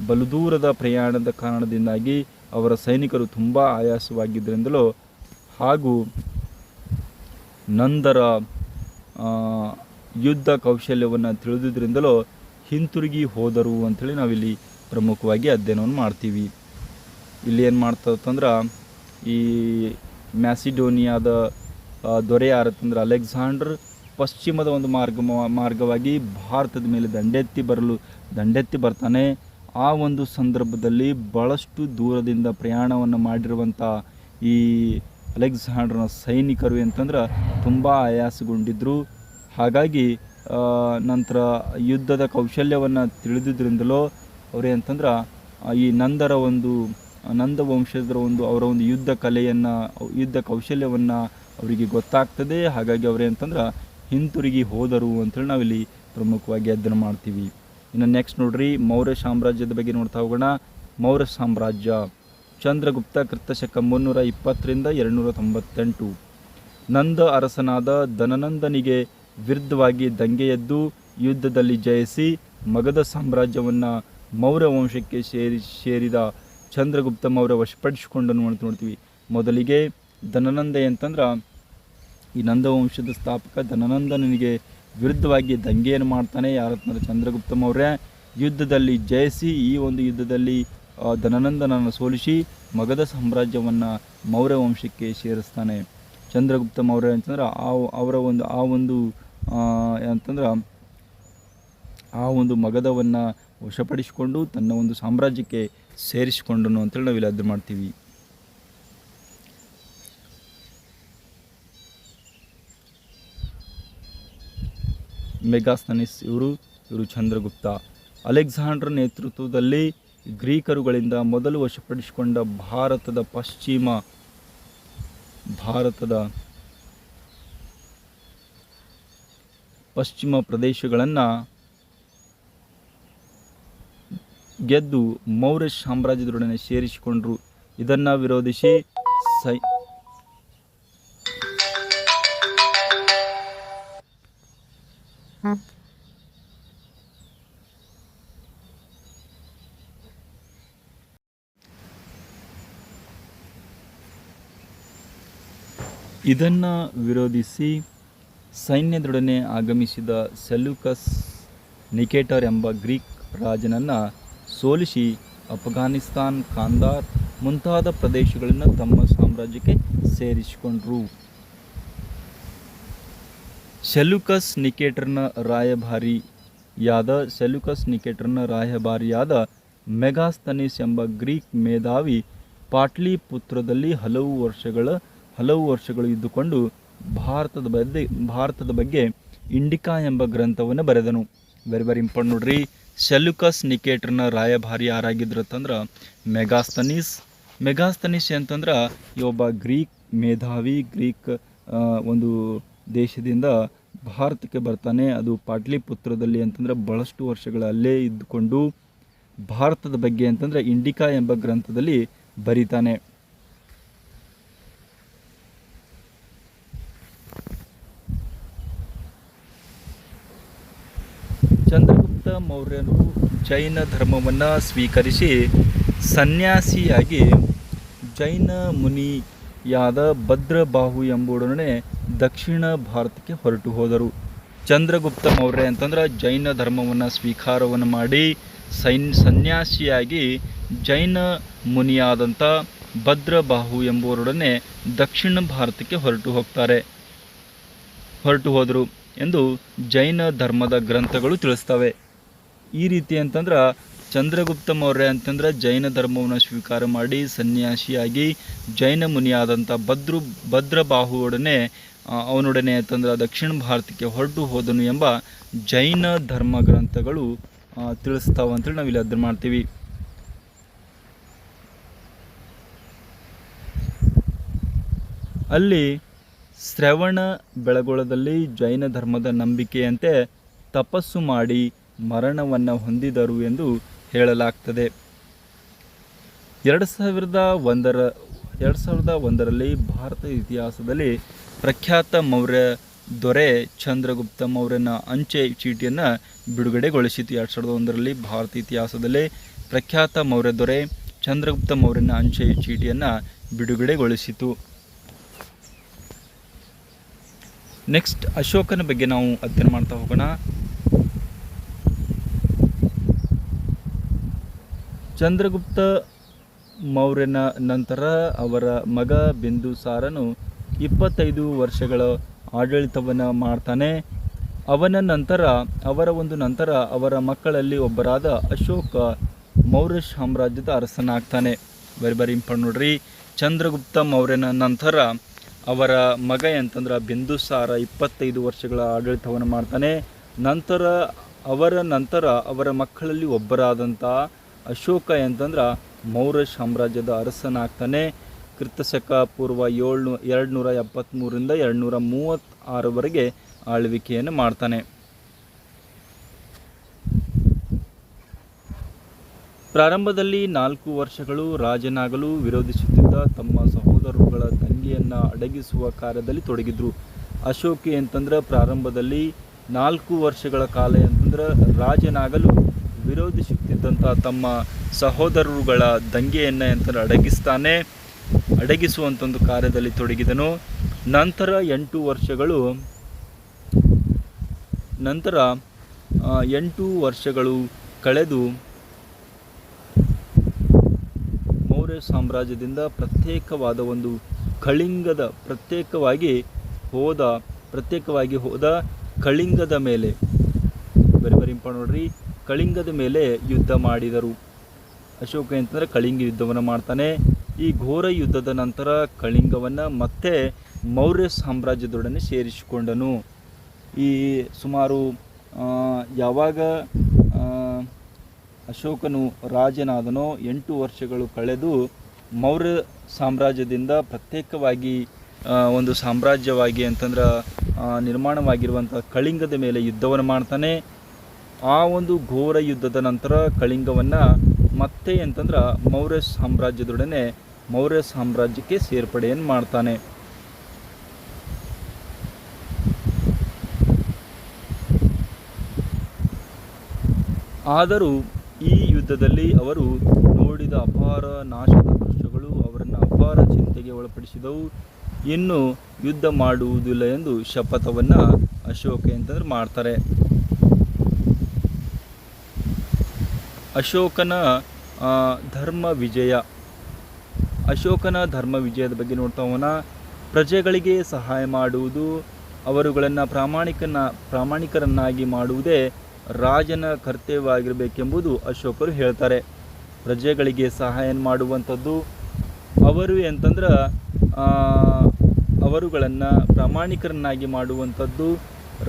ಬಲುದೂರದ ಪ್ರಯಾಣದ ಕಾರಣದಿಂದಾಗಿ ಅವರ ಸೈನಿಕರು ತುಂಬ ಆಯಾಸವಾಗಿದ್ದರಿಂದಲೋ ಹಾಗೂ ನಂದರ ಯುದ್ಧ ಕೌಶಲ್ಯವನ್ನು ತಿಳಿದಿದ್ದರಿಂದಲೂ ಹಿಂತಿರುಗಿ ಹೋದರು ಅಂಥೇಳಿ ನಾವಿಲ್ಲಿ ಪ್ರಮುಖವಾಗಿ ಅಧ್ಯಯನವನ್ನು ಮಾಡ್ತೀವಿ. ಇಲ್ಲಿ ಏನು ಮಾಡ್ತದಂದ್ರೆ ಈ ಮ್ಯಾಸಿಡೋನಿಯಾದ ದೊರೆ ಯಾರತ್ತಂದ್ರೆ ಅಲೆಕ್ಸಾಂಡರ್ ಪಶ್ಚಿಮದ ಒಂದು ಮಾರ್ಗ ಮಾರ್ಗವಾಗಿ ಭಾರತದ ಮೇಲೆ ದಂಡೆತ್ತಿ ಬರಲು, ದಂಡೆತ್ತಿ ಬರ್ತಾನೆ. ಆ ಒಂದು ಸಂದರ್ಭದಲ್ಲಿ ಭಾಳಷ್ಟು ದೂರದಿಂದ ಪ್ರಯಾಣವನ್ನು ಮಾಡಿರುವಂಥ ಈ ಅಲೆಕ್ಸಾಂಡ್ರನ ಸೈನಿಕರು ಅಂತಂದ್ರೆ ತುಂಬ ಆಯಾಸಗೊಂಡಿದ್ದರು ಹಾಗಾಗಿ ನಂತರ ಯುದ್ಧದ ಕೌಶಲ್ಯವನ್ನು ತಿಳಿದಿದ್ದರಿಂದಲೋ ಅವ್ರು ಅಂತಂದ್ರೆ ಈ ನಂದರ ಒಂದು ನಂದ ವಂಶದರ ಒಂದು, ಅವರ ಒಂದು ಯುದ್ಧ ಕಲೆಯನ್ನು, ಯುದ್ಧ ಕೌಶಲ್ಯವನ್ನು ಅವರಿಗೆ ಗೊತ್ತಾಗ್ತದೆ. ಹಾಗಾಗಿ ಅವ್ರೇಂತಂದ್ರೆ ಹಿಂತಿರುಗಿ ಹೋದರು ಅಂತೇಳಿ ನಾವಿಲ್ಲಿ ಪ್ರಮುಖವಾಗಿ ಅಧ್ಯಯನ ಮಾಡ್ತೀವಿ. ಇನ್ನು ನೆಕ್ಸ್ಟ್ ನೋಡ್ರಿ, ಮೌರ್ಯ ಸಾಮ್ರಾಜ್ಯದ ಬಗ್ಗೆ ನೋಡ್ತಾ ಹೋಗೋಣ. ಮೌರ್ಯ ಸಾಮ್ರಾಜ್ಯ, ಚಂದ್ರಗುಪ್ತ ಕೃತಶಕ ಮುನ್ನೂರ ಇಪ್ಪತ್ತರಿಂದ ಎರಡುನೂರ ತೊಂಬತ್ತೆಂಟು ನಂದ ಅರಸನಾದ ಧನನಂದನಿಗೆ ವಿರುದ್ಧವಾಗಿ ದಂಗೆಯೆದ್ದು ಯುದ್ಧದಲ್ಲಿ ಜಯಿಸಿ ಮಗಧ ಸಾಮ್ರಾಜ್ಯವನ್ನು ಮೌರ್ಯ ವಂಶಕ್ಕೆ ಸೇರಿ, ಸೇರಿದ ಚಂದ್ರಗುಪ್ತ ಮೌರ್ಯ ವಶಪಡಿಸಿಕೊಂಡನು ಅಂತ ನೋಡ್ತೀವಿ. ಮೊದಲಿಗೆ ಧನನಂದ ಅಂತಂದ್ರೆ ಈ ನಂದವಂಶದ ಸ್ಥಾಪಕ ಧನನಂದನಿಗೆ ವಿರುದ್ಧವಾಗಿ ದಂಗೆಯನ್ನು ಮಾಡ್ತಾನೆ ಯಾರತ್ನಂದ್ರೆ ಚಂದ್ರಗುಪ್ತ ಮೌರ್ಯ ಯುದ್ಧದಲ್ಲಿ ಜಯಿಸಿ, ಈ ಒಂದು ಯುದ್ಧದಲ್ಲಿ ಧನನಂದನನ್ನು ಸೋಲಿಸಿ ಮಗಧ ಸಾಮ್ರಾಜ್ಯವನ್ನು ಮೌರ್ಯ ವಂಶಕ್ಕೆ ಸೇರಿಸ್ತಾನೆ. ಚಂದ್ರಗುಪ್ತ ಮೌರ್ಯ ಅಂತಂದ್ರೆ ಆ, ಅವರ ಒಂದು, ಆ ಒಂದು ಅಂತಂದ್ರೆ ಆ ಒಂದು ಮಗಧವನ್ನು ವಶಪಡಿಸಿಕೊಂಡು ತನ್ನ ಒಂದು ಸಾಮ್ರಾಜ್ಯಕ್ಕೆ ಸೇರಿಸಿಕೊಂಡನು ಅಂತೇಳಿ ನಾವು ಇಲ್ಲಿ ಅದು ಮಾಡ್ತೀವಿ. ಮೆಗಾಸ್ತನಿಸ್ ಇವರು ಇವರು ಚಂದ್ರಗುಪ್ತ. ಅಲೆಕ್ಸಾಂಡ್ರ್ ನೇತೃತ್ವದಲ್ಲಿ ಗ್ರೀಕರುಗಳಿಂದ ಮೊದಲು ವಶಪಡಿಸಿಕೊಂಡ ಭಾರತದ ಪಶ್ಚಿಮ ಭಾರತದ ಪಶ್ಚಿಮ ಪ್ರದೇಶಗಳನ್ನು ಗೆದ್ದು ಮೌರ್ಯ ಸಾಮ್ರಾಜ್ಯದೊಡನೆ ಸೇರಿಸಿಕೊಂಡರು. ಇದನ್ನು ವಿರೋಧಿಸಿ ಸೈ ಇದನ್ನು ವಿರೋಧಿಸಿ ಸೈನ್ಯದೊಡನೆ ಆಗಮಿಸಿದ ಸೆಲ್ಯುಕಸ್ ನಿಕೇಟರ್ ಎಂಬ ಗ್ರೀಕ್ ರಾಜನನ್ನು ಸೋಲಿಸಿ ಅಫ್ಘಾನಿಸ್ತಾನ್ ಕಾಂದಾರ್ ಮುಂತಾದ ಪ್ರದೇಶಗಳನ್ನು ತಮ್ಮ ಸಾಮ್ರಾಜ್ಯಕ್ಕೆ ಸೇರಿಸಿಕೊಂಡರು. ಸೆಲ್ಯುಕಸ್ ನಿಕೇಟರ್ನ ರಾಯಭಾರಿಯಾದ ಸೆಲ್ಯುಕಸ್ ನಿಕೇಟರ್ನ ರಾಯಭಾರಿಯಾದ ಮೆಗಾಸ್ತನಿಸ್ ಎಂಬ ಗ್ರೀಕ್ ಮೇಧಾವಿ ಪಾಟ್ಲಿಪುತ್ರದಲ್ಲಿ ಹಲವು ವರ್ಷಗಳ, ಹಲವು ವರ್ಷಗಳು ಇದ್ದುಕೊಂಡು ಭಾರತದ ಬಗ್ಗೆ ಭಾರತದ ಬಗ್ಗೆ ಇಂಡಿಕಾ ಎಂಬ ಗ್ರಂಥವನ್ನು ಬರೆದನು. ವೆರಿ ವೆರಿ ಇಂಪಾರ್ಟ್ ನೋಡ್ರಿ. ಸೆಲ್ಯುಕಸ್ ನಿಕೇಟರ್ನ ರಾಯಭಾರಿ ಯಾರಾಗಿದ್ರತ್ತಂದ್ರೆ ಮೆಗಾಸ್ತನೀಸ್. ಮೆಗಾಸ್ತನೀಸ್ ಅಂತಂದ್ರೆ ಈ ಒಬ್ಬ ಗ್ರೀಕ್ ಮೇಧಾವಿ, ಗ್ರೀಕ್ ಒಂದು ದೇಶದಿಂದ ಭಾರತಕ್ಕೆ ಬರ್ತಾನೆ. ಅದು ಪಾಟ್ಲಿಪುತ್ರದಲ್ಲಿ ಅಂತಂದ್ರೆ ಬಹಳಷ್ಟು ವರ್ಷಗಳ ಅಲ್ಲೇ ಇದ್ದುಕೊಂಡು ಭಾರತದ ಬಗ್ಗೆ ಅಂತಂದ್ರೆ ಇಂಡಿಕಾ ಎಂಬ ಗ್ರಂಥದಲ್ಲಿ ಬರೀತಾನೆ. ಚಂದ್ರಗುಪ್ತ ಮೌರ್ಯರು ಜೈನ ಧರ್ಮವನ್ನು ಸ್ವೀಕರಿಸಿ ಸನ್ಯಾಸಿಯಾಗಿ ಜೈನ ಮುನಿಯಾದ ಭದ್ರಬಾಹು ಎಂಬುಡನೆ ದಕ್ಷಿಣ ಭಾರತಕ್ಕೆ ಹೊರಟು ಹೋದರು. ಚಂದ್ರಗುಪ್ತ ಮೌರ್ಯ ಅಂತಂದ್ರೆ ಜೈನ ಧರ್ಮವನ್ನು ಸ್ವೀಕಾರವನ್ನು ಮಾಡಿ ಸೈನ್ ಸನ್ಯಾಸಿಯಾಗಿ ಜೈನ ಮುನಿಯಾದಂಥ ಭದ್ರಬಾಹು ಎಂಬುವರೊಡನೆ ದಕ್ಷಿಣ ಭಾರತಕ್ಕೆ ಹೊರಟು ಹೋಗ್ತಾರೆ. ಹೊರಟು ಹೋದರು ಎಂದು ಜೈನ ಧರ್ಮದ ಗ್ರಂಥಗಳು ತಿಳಿಸ್ತವೆ. ಈ ರೀತಿ ಅಂತಂದ್ರೆ ಚಂದ್ರಗುಪ್ತ ಮೌರ್ಯ ಅಂತಂದ್ರೆ ಜೈನ ಧರ್ಮವನ್ನು ಸ್ವೀಕಾರ ಮಾಡಿ ಸನ್ಯಾಸಿಯಾಗಿ ಜೈನ ಮುನಿಯಾದಂಥ ಭದ್ರು ಭದ್ರಬಾಹುವೊಡನೆ ಅವನೊಡನೆ ಅಂತಂದ್ರೆ ದಕ್ಷಿಣ ಭಾರತಕ್ಕೆ ಹೊರಟು ಹೋದನು ಎಂಬ ಜೈನ ಧರ್ಮ ಗ್ರಂಥಗಳು ತಿಳಿಸ್ತಾವೆ ಅಂತೇಳಿ ನಾವು ಇಲ್ಲಿ ಅಧ್ಯಯನ ಮಾಡ್ತೀವಿ. ಅಲ್ಲಿ ಶ್ರವಣ ಬೆಳಗೊಳದಲ್ಲಿ ಜೈನ ಧರ್ಮದ ನಂಬಿಕೆಯಂತೆ ತಪಸ್ಸು ಮಾಡಿ ಮರಣವನ್ನು ಹೊಂದಿದರು ಎಂದು ಹೇಳಲಾಗ್ತದೆ. ಎರಡು ಸಾವಿರದ ಒಂದರ, ಎರಡು ಸಾವಿರದ ಒಂದರಲ್ಲಿ ಭಾರತ ಇತಿಹಾಸದಲ್ಲಿ ಪ್ರಖ್ಯಾತ ಮೌರ್ಯ ದೊರೆ ಚಂದ್ರಗುಪ್ತ ಮೌರ್ಯನ ಅಂಚೆ ಚೀಟಿಯನ್ನು ಬಿಡುಗಡೆಗೊಳಿಸಿತು ಎರಡು ಸಾವಿರದ ಒಂದರಲ್ಲಿ ಭಾರತ ಇತಿಹಾಸದಲ್ಲಿ ಪ್ರಖ್ಯಾತ ಮೌರ್ಯ ದೊರೆ ಚಂದ್ರಗುಪ್ತ ಮೌರ್ಯನ ಅಂಚೆ ಚೀಟಿಯನ್ನು ಬಿಡುಗಡೆಗೊಳಿಸಿತು ನೆಕ್ಸ್ಟ್ ಅಶೋಕನ ಬಗ್ಗೆ ನಾವು ಅಧ್ಯಯನ ಮಾಡ್ತಾ ಹೋಗೋಣ. ಚಂದ್ರಗುಪ್ತ ಮೌರ್ಯನ ನಂತರ ಅವರ ಮಗ ಬಿಂದುಸಾರನು ಇಪ್ಪತ್ತೈದು ವರ್ಷಗಳ ಆಡಳಿತವನ್ನು ಮಾಡ್ತಾನೆ. ಅವನ ನಂತರ, ಅವರ ಒಂದು ನಂತರ ಅವರ ಮಕ್ಕಳಲ್ಲಿ ಒಬ್ಬರಾದ ಅಶೋಕ ಮೌರ್ಯ ಸಾಮ್ರಾಜ್ಯದ ಅರಸನಾಗ್ತಾನೆ. ಬರಿ ಬರಿ ಇಂಪಾರ್ಟೆಂಟ್ ನೋಡ್ರಿ. ಚಂದ್ರಗುಪ್ತ ಮೌರ್ಯನ ನಂತರ ಅವರ ಮಗ ಅಂತಂದ್ರೆ ಬಿಂದುಸಾರ ಇಪ್ಪತ್ತೈದು ವರ್ಷಗಳ ಆಡಳಿತವನ್ನು ಮಾಡ್ತಾನೆ. ನಂತರ, ಅವರ ನಂತರ ಅವರ ಮಕ್ಕಳಲ್ಲಿ ಒಬ್ಬರಾದಂಥ ಅಶೋಕ ಅಂತಂದ್ರೆ ಮೌರ್ಯ ಸಾಮ್ರಾಜ್ಯದ ಅರಸನಾಗ್ತಾನೆ. ಕ್ರಿಸ್ತಶಕ ಪೂರ್ವ ಏಳ್ನೂ ಎರಡು ನೂರ ಎಪ್ಪತ್ತ್ಮೂರಿಂದ ಎರಡು ನೂರ ಮೂವತ್ತಾರವರೆಗೆ ಆಳ್ವಿಕೆಯನ್ನು ಮಾಡ್ತಾನೆ. ಪ್ರಾರಂಭದಲ್ಲಿ ನಾಲ್ಕು ವರ್ಷಗಳು ರಾಜನಾಗಲು ವಿರೋಧಿಸುತ್ತಿದ್ದ ತಮ್ಮ ಸಹೋದರರುಗಳ ತಂಗಿಯನ್ನು ಅಡಗಿಸುವ ಕಾರ್ಯದಲ್ಲಿ ತೊಡಗಿದ್ರು. ಅಶೋಕಿ ಅಂತಂದ್ರೆ ಪ್ರಾರಂಭದಲ್ಲಿ ನಾಲ್ಕು ವರ್ಷಗಳ ಕಾಲ ಅಂತಂದ್ರೆ ರಾಜನಾಗಲು ವಿರೋಧಿಸುತ್ತಿದ್ದಂಥ ತಮ್ಮ ಸಹೋದರರುಗಳ ದಂಗೆಯನ್ನು ಅಂತ ಅಡಗಿಸ್ತಾನೆ ಅಡಗಿಸುವಂಥ ಒಂದು ಕಾರ್ಯದಲ್ಲಿ ತೊಡಗಿದನು. ನಂತರ ಎಂಟು ವರ್ಷಗಳು, ನಂತರ ಎಂಟು ವರ್ಷಗಳು ಕಳೆದು ಮೌರ್ಯ ಸಾಮ್ರಾಜ್ಯದಿಂದ ಪ್ರತ್ಯೇಕವಾದ ಒಂದು ಕಳಿಂಗದ, ಪ್ರತ್ಯೇಕವಾಗಿ ಹೋದ ಪ್ರತ್ಯೇಕವಾಗಿ ಹೋದ ಕಳಿಂಗದ ಮೇಲೆ. ಬರಿ ಇಂಪಾರ್ಟೆಂಟ್ ನೋಡ್ರಿ. ಕಳಿಂಗದ ಮೇಲೆ ಯುದ್ಧ ಮಾಡಿದರು. ಅಶೋಕ ಅಂತಂದರೆ ಕಳಿಂಗ ಯುದ್ಧವನ್ನು ಮಾಡ್ತಾನೆ. ಈ ಘೋರ ಯುದ್ಧದ ನಂತರ ಕಳಿಂಗವನ್ನು ಮತ್ತೆ ಮೌರ್ಯ ಸಾಮ್ರಾಜ್ಯದೊಡನೆ ಸೇರಿಸಿಕೊಂಡನು. ಈ ಸುಮಾರು ಯಾವಾಗ ಅಶೋಕನು ರಾಜನಾದನೋ ಎಂಟು ವರ್ಷಗಳು ಕಳೆದು ಮೌರ್ಯ ಸಾಮ್ರಾಜ್ಯದಿಂದ ಪ್ರತ್ಯೇಕವಾಗಿ ಒಂದು ಸಾಮ್ರಾಜ್ಯವಾಗಿ ಅಂತಂದ್ರೆ ನಿರ್ಮಾಣವಾಗಿರುವಂಥ ಕಳಿಂಗದ ಮೇಲೆ ಯುದ್ಧವನ್ನು ಮಾಡ್ತಾನೆ. ಆ ಒಂದು ಘೋರ ಯುದ್ಧದ ನಂತರ ಕಳಿಂಗವನ್ನು ಮತ್ತೆ ಅಂತಂದ್ರೆ ಮೌರ್ಯ ಸಾಮ್ರಾಜ್ಯದೊಡನೆ ಮೌರ್ಯ ಸಾಮ್ರಾಜ್ಯಕ್ಕೆ ಸೇರ್ಪಡೆಯನ್ನು ಮಾಡ್ತಾನೆ. ಆದರೂ ಈ ಯುದ್ಧದಲ್ಲಿ ಅವರು ನೋಡಿದ ಅಪಾರ ನಾಶದ ದೃಶ್ಯಗಳು ಅವರನ್ನು ಅಪಾರ ಚಿಂತೆಗೆ ಒಳಪಡಿಸಿದವು. ಇನ್ನು ಯುದ್ಧ ಮಾಡುವುದಿಲ್ಲ ಎಂದು ಶಪಥವನ್ನು ಅಶೋಕ ಅಂತಂದ್ರೆ ಮಾಡ್ತಾರೆ. ಅಶೋಕನ ಧರ್ಮ ವಿಜಯ. ಅಶೋಕನ ಧರ್ಮ ವಿಜಯದ ಬಗ್ಗೆ ನೋಡ್ತಾ ಹೋಗೋಣ. ಪ್ರಜೆಗಳಿಗೆ ಸಹಾಯ ಮಾಡುವುದು, ಅವರುಗಳನ್ನು ಪ್ರಾಮಾಣಿಕನ, ಪ್ರಾಮಾಣಿಕರನ್ನಾಗಿ ಮಾಡುವುದೇ ರಾಜನ ಕರ್ತವ್ಯವಾಗಿರಬೇಕೆಂಬುದು ಅಶೋಕರು ಹೇಳ್ತಾರೆ. ಪ್ರಜೆಗಳಿಗೆ ಸಹಾಯ ಮಾಡುವಂಥದ್ದು ಅವರು ಅಂತಂದ್ರೆ ಅವರುಗಳನ್ನು ಪ್ರಾಮಾಣಿಕರನ್ನಾಗಿ ಮಾಡುವಂಥದ್ದು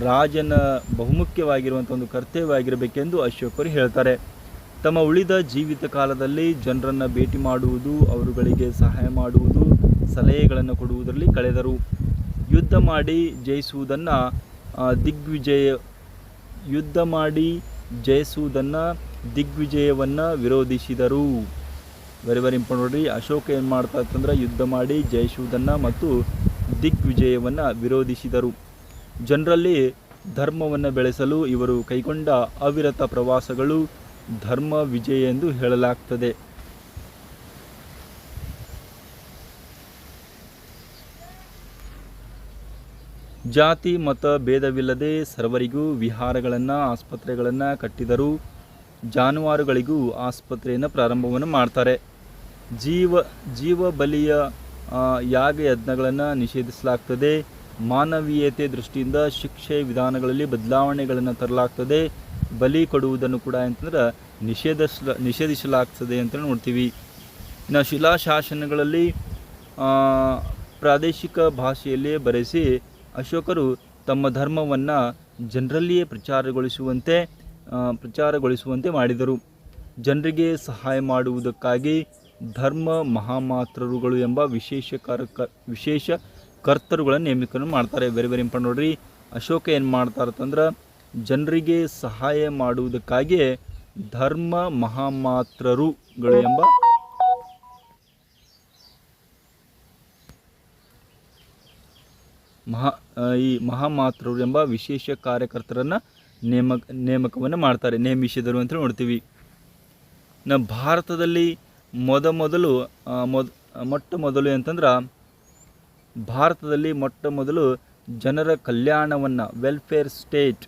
ರಾಜನ ಬಹುಮುಖ್ಯವಾಗಿರುವಂಥ ಒಂದು ಕರ್ತವ್ಯವಾಗಿರಬೇಕೆಂದು ಅಶೋಕರು ಹೇಳ್ತಾರೆ. ತಮ್ಮ ಉಳಿದ ಜೀವಿತ ಕಾಲದಲ್ಲಿ ಜನರನ್ನು ಭೇಟಿ ಮಾಡುವುದು, ಅವರುಗಳಿಗೆ ಸಹಾಯ ಮಾಡುವುದು, ಸಲಹೆಗಳನ್ನು ಕೊಡುವುದರಲ್ಲಿ ಕಳೆದರು. ಯುದ್ಧ ಮಾಡಿ ಜಯಿಸುವುದನ್ನು ದಿಗ್ವಿಜಯ, ಯುದ್ಧ ಮಾಡಿ ಜಯಿಸುವುದನ್ನು, ದಿಗ್ವಿಜಯವನ್ನು ವಿರೋಧಿಸಿದರು. ವೆರಿ ವೆರಿ ಇಂಪಾರ್ಟೆಂಟ್ ನೋಡ್ರಿ, ಅಶೋಕ ಏನು ಮಾಡ್ತಾ ಇತ್ತಂದ್ರೆ ಯುದ್ಧ ಮಾಡಿ ಜಯಿಸುವುದನ್ನು ಮತ್ತು ದಿಗ್ವಿಜಯವನ್ನು ವಿರೋಧಿಸಿದರು. ಜನರಲ್ಲಿ ಧರ್ಮವನ್ನು ಬೆಳೆಸಲು ಇವರು ಕೈಗೊಂಡ ಅವಿರತ ಪ್ರವಾಸಗಳು ಧರ್ಮ ವಿಜಯ ಎಂದು ಹೇಳಲಾಗ್ತದೆ. ಜಾತಿ, ಮತ, ಭೇದವಿಲ್ಲದೆ ಸರ್ವರಿಗೂ ವಿಹಾರಗಳನ್ನು, ಆಸ್ಪತ್ರೆಗಳನ್ನು ಕಟ್ಟಿದರು ಜಾನುವಾರುಗಳಿಗೂ ಆಸ್ಪತ್ರೆಯನ್ನು ಪ್ರಾರಂಭವನ್ನು ಮಾಡ್ತಾರೆ. ಜೀವ ಜೀವ ಬಲಿಯ ಯಾಗ ಯಜ್ಞಗಳನ್ನು ನಿಷೇಧಿಸಲಾಗ್ತದೆ. ಮಾನವೀಯತೆ ದೃಷ್ಟಿಯಿಂದ ಶಿಕ್ಷೆ ವಿಧಾನಗಳಲ್ಲಿ ಬದಲಾವಣೆಗಳನ್ನು ತರಲಾಗ್ತದೆ. ಬಲಿ ಕೊಡುವುದನ್ನು ಕೂಡ ಅಂತಂದ್ರೆ ನಿಷೇಧಿಸ್ಲ, ನಿಷೇಧಿಸಲಾಗ್ತದೆ ಅಂತ ನೋಡ್ತೀವಿ. ಇನ್ನು ಶಿಲಾಶಾಸನಗಳಲ್ಲಿ ಪ್ರಾದೇಶಿಕ ಭಾಷೆಯಲ್ಲಿಯೇ ಬರೆಸಿ ಅಶೋಕರು ತಮ್ಮ ಧರ್ಮವನ್ನು ಜನರಲ್ಲಿಯೇ ಪ್ರಚಾರಗೊಳಿಸುವಂತೆ ಪ್ರಚಾರಗೊಳಿಸುವಂತೆ ಮಾಡಿದರು. ಜನರಿಗೆ ಸಹಾಯ ಮಾಡುವುದಕ್ಕಾಗಿ ಧರ್ಮ ಮಹಾಮಾತ್ರರುಗಳು ಎಂಬ ವಿಶೇಷ ಕರ್ ಕ- ವಿಶೇಷ ಕರ್ತರುಗಳನ್ನು ನೇಮಕ ಮಾಡ್ತಾರೆ. ವೆರಿ ವೆರಿ ಇಂಪಾರ್ಟೆಂಟ್ ನೋಡ್ರಿ, ಅಶೋಕ ಏನು ಮಾಡ್ತಾರೆ ಅಂತಂದ್ರೆ ಜನರಿಗೆ ಸಹಾಯ ಮಾಡುವುದಕ್ಕಾಗಿ ಧರ್ಮ ಮಹಾಮಾತ್ರರುಗಳು ಎಂಬ ಮಹಾ ಈ ಮಹಾಮಾತ್ರರು ಎಂಬ ವಿಶೇಷ ಕಾರ್ಯಕರ್ತರನ್ನು ನೇಮಕ, ನೇಮಕವನ್ನು ಮಾಡ್ತಾರೆ, ನೇಮಿಸಿದರು ಅಂತ ನೋಡ್ತೀವಿ. ನಮ್ಮ ಭಾರತದಲ್ಲಿ ಮೊದ ಮೊದಲು ಮೊದ, ಮೊಟ್ಟ ಮೊದಲು ಅಂತಂದ್ರೆ ಭಾರತದಲ್ಲಿ ಮೊಟ್ಟ ಮೊದಲು ಜನರ ಕಲ್ಯಾಣವನ್ನು ವೆಲ್ಫೇರ್ ಸ್ಟೇಟ್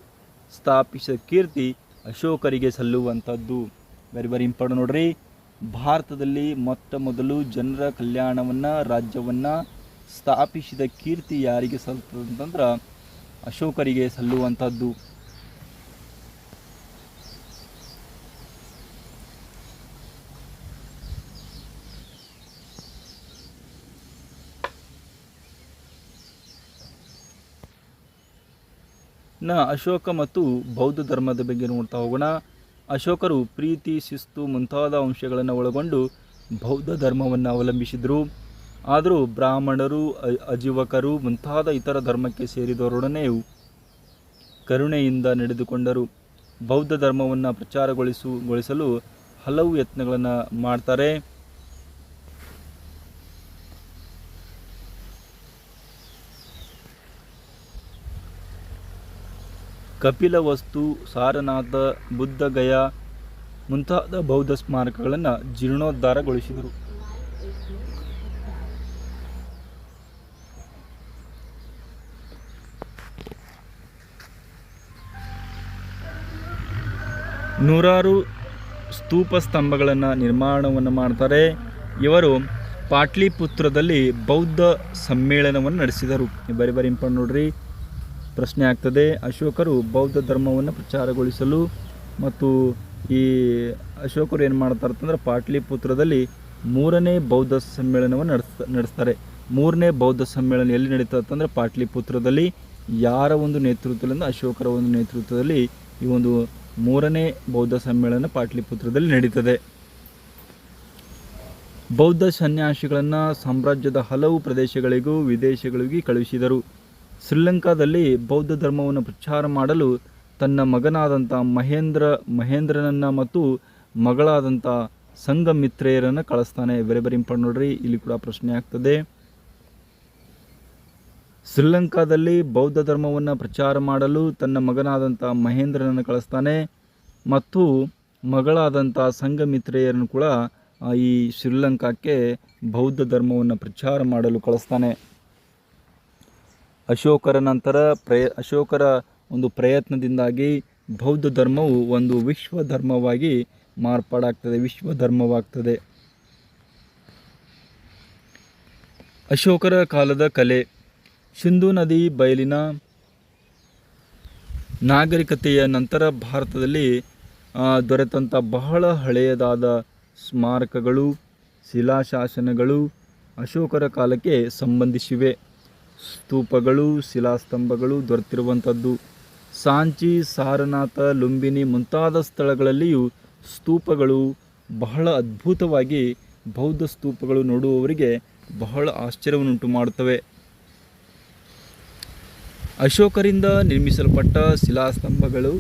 ಸ್ಥಾಪಿಸಿದ ಕೀರ್ತಿ ಅಶೋಕರಿಗೆ ಸಲ್ಲುವಂಥದ್ದು. ವೆರಿ ವೆರಿ ಇಂಪಾರ್ಟೆಂಟ್ ನೋಡ್ರಿ. ಭಾರತದಲ್ಲಿ ಮೊಟ್ಟ ಮೊದಲು ಜನರ ಕಲ್ಯಾಣವನ್ನು, ರಾಜ್ಯವನ್ನು ಸ್ಥಾಪಿಸಿದ ಕೀರ್ತಿ ಯಾರಿಗೆ ಸಲ್ತದಂತಂದ್ರೆ ಅಶೋಕರಿಗೆ ಸಲ್ಲುವಂಥದ್ದು. ನ ಅಶೋಕ ಮತ್ತು ಬೌದ್ಧ ಧರ್ಮದ ಬಗ್ಗೆ ನೋಡ್ತಾ ಹೋಗೋಣ. ಅಶೋಕರು ಪ್ರೀತಿ, ಶಿಸ್ತು ಮುಂತಾದ ಅಂಶಗಳನ್ನು ಒಳಗೊಂಡು ಬೌದ್ಧ ಧರ್ಮವನ್ನು ಅವಲಂಬಿಸಿದರು. ಆದರೂ ಬ್ರಾಹ್ಮಣರು ಅಜೀವಕರು ಮುಂತಾದ ಇತರ ಧರ್ಮಕ್ಕೆ ಸೇರಿದವರೊಡನೆ ಕರುಣೆಯಿಂದ ನಡೆದುಕೊಂಡರು. ಬೌದ್ಧ ಧರ್ಮವನ್ನು ಪ್ರಚಾರಗೊಳಿಸು, ಗೊಳಿಸಲು ಹಲವು ಯತ್ನಗಳನ್ನು ಮಾಡ್ತಾರೆ. ಕಪಿಲವಸ್ತು, ಸಾರನಾಥ, ಬುದ್ಧಗಯ ಮುಂತಾದ ಬೌದ್ಧ ಸ್ಮಾರಕಗಳನ್ನು ಜೀರ್ಣೋದ್ಧಾರಗೊಳಿಸಿದರು. ನೂರಾರು ಸ್ತೂಪ ಸ್ತಂಭಗಳನ್ನು ನಿರ್ಮಾಣವನ್ನು ಮಾಡ್ತಾರೆ. ಇವರು ಪಾಟ್ಲಿಪುತ್ರದಲ್ಲಿ ಬೌದ್ಧ ಸಮ್ಮೇಳನವನ್ನು ನಡೆಸಿದರು. ಬರೀ ಬರೀ ಇಂಪಾರ್ಟ್ ನೋಡ್ರಿ. ಪ್ರಶ್ನೆ ಆಗ್ತದೆ. ಅಶೋಕರು ಬೌದ್ಧ ಧರ್ಮವನ್ನು ಪ್ರಚಾರಗೊಳಿಸಲು ಮತ್ತು ಈ ಅಶೋಕರು ಏನು ಮಾಡ್ತಾರೆ ಅಂತಂದ್ರೆ ಪಾಟ್ಲಿಪುತ್ರದಲ್ಲಿ ಮೂರನೇ ಬೌದ್ಧ ಸಮ್ಮೇಳನವನ್ನು ನಡೆಸ್ ನಡೆಸ್ತಾರೆ. ಮೂರನೇ ಬೌದ್ಧ ಸಮ್ಮೇಳನ ಎಲ್ಲಿ ನಡೀತದೆ ಅಂತಂದರೆ ಪಾಟ್ಲಿಪುತ್ರದಲ್ಲಿ ಯಾರ ಒಂದು ನೇತೃತ್ವದಿಂದ, ಅಶೋಕರ ಒಂದು ನೇತೃತ್ವದಲ್ಲಿ ಈ ಒಂದು ಮೂರನೇ ಬೌದ್ಧ ಸಮ್ಮೇಳನ ಪಾಟ್ಲಿಪುತ್ರದಲ್ಲಿ ನಡೀತದೆ. ಬೌದ್ಧ ಸನ್ಯಾಸಿಗಳನ್ನು ಸಾಮ್ರಾಜ್ಯದ ಹಲವು ಪ್ರದೇಶಗಳಿಗೂ, ವಿದೇಶಗಳಿಗೂ ಕಳುಹಿಸಿದರು. ಶ್ರೀಲಂಕಾದಲ್ಲಿ ಬೌದ್ಧ ಧರ್ಮವನ್ನು ಪ್ರಚಾರ ಮಾಡಲು ತನ್ನ ಮಗನಾದಂಥ ಮಹೇಂದ್ರ, ಮಹೇಂದ್ರನನ್ನು ಮತ್ತು ಮಗಳಾದಂಥ ಸಂಘಮಿತ್ರೆಯರನ್ನು ಕಳಿಸ್ತಾನೆ. ವೆರಿ ವೆರಿ ಇಂಪಾರ್ಟ್ ನೋಡ್ರಿ, ಇಲ್ಲಿ ಕೂಡ ಪ್ರಶ್ನೆ ಆಗ್ತದೆ. ಶ್ರೀಲಂಕಾದಲ್ಲಿ ಬೌದ್ಧ ಧರ್ಮವನ್ನು ಪ್ರಚಾರ ಮಾಡಲು ತನ್ನ ಮಗನಾದಂಥ ಮಹೇಂದ್ರನನ್ನು ಕಳಿಸ್ತಾನೆ ಮತ್ತು ಮಗಳಾದಂಥ ಸಂಘಮಿತ್ರೆಯರನ್ನು ಕೂಡ ಈ ಶ್ರೀಲಂಕಾಕ್ಕೆ ಬೌದ್ಧ ಧರ್ಮವನ್ನು ಪ್ರಚಾರ ಮಾಡಲು ಕಳಿಸ್ತಾನೆ. ಅಶೋಕರ ನಂತರ ಪ್ರಯ, ಅಶೋಕರ ಒಂದು ಪ್ರಯತ್ನದಿಂದಾಗಿ ಬೌದ್ಧ ಧರ್ಮವು ಒಂದು ವಿಶ್ವ ಧರ್ಮವಾಗಿ ಮಾರ್ಪಾಡಾಗ್ತದೆ ವಿಶ್ವ ಧರ್ಮವಾಗ್ತದೆ ಅಶೋಕರ ಕಾಲದ ಕಲೆ. ಸಿಂಧೂ ನದಿ ಬಯಲಿನ ನಾಗರಿಕತೆಯ ನಂತರ ಭಾರತದಲ್ಲಿ ದೊರೆತಂಥ ಬಹಳ ಹಳೆಯದಾದ ಸ್ಮಾರಕಗಳು, ಶಿಲಾಶಾಸನಗಳು ಅಶೋಕರ ಕಾಲಕ್ಕೆ ಸಂಬಂಧಿಸಿವೆ. ಸ್ತೂಪಗಳು, ಶಿಲಾಸ್ತಂಭಗಳು ದೊರೆತಿರುವಂಥದ್ದು. ಸಾಂಚಿ, ಸಾರನಾಥ, ಲುಂಬಿನಿ ಮುಂತಾದ ಸ್ಥಳಗಳಲ್ಲಿಯೂ ಸ್ತೂಪಗಳು ಬಹಳ ಅದ್ಭುತವಾಗಿ ಬೌದ್ಧ ಸ್ತೂಪಗಳು ನೋಡುವವರಿಗೆ ಬಹಳ ಆಶ್ಚರ್ಯವನ್ನುಂಟು ಮಾಡುತ್ತವೆ. ಅಶೋಕರಿಂದ ನಿರ್ಮಿಸಲ್ಪಟ್ಟ ಶಿಲಾಸ್ತಂಭಗಳು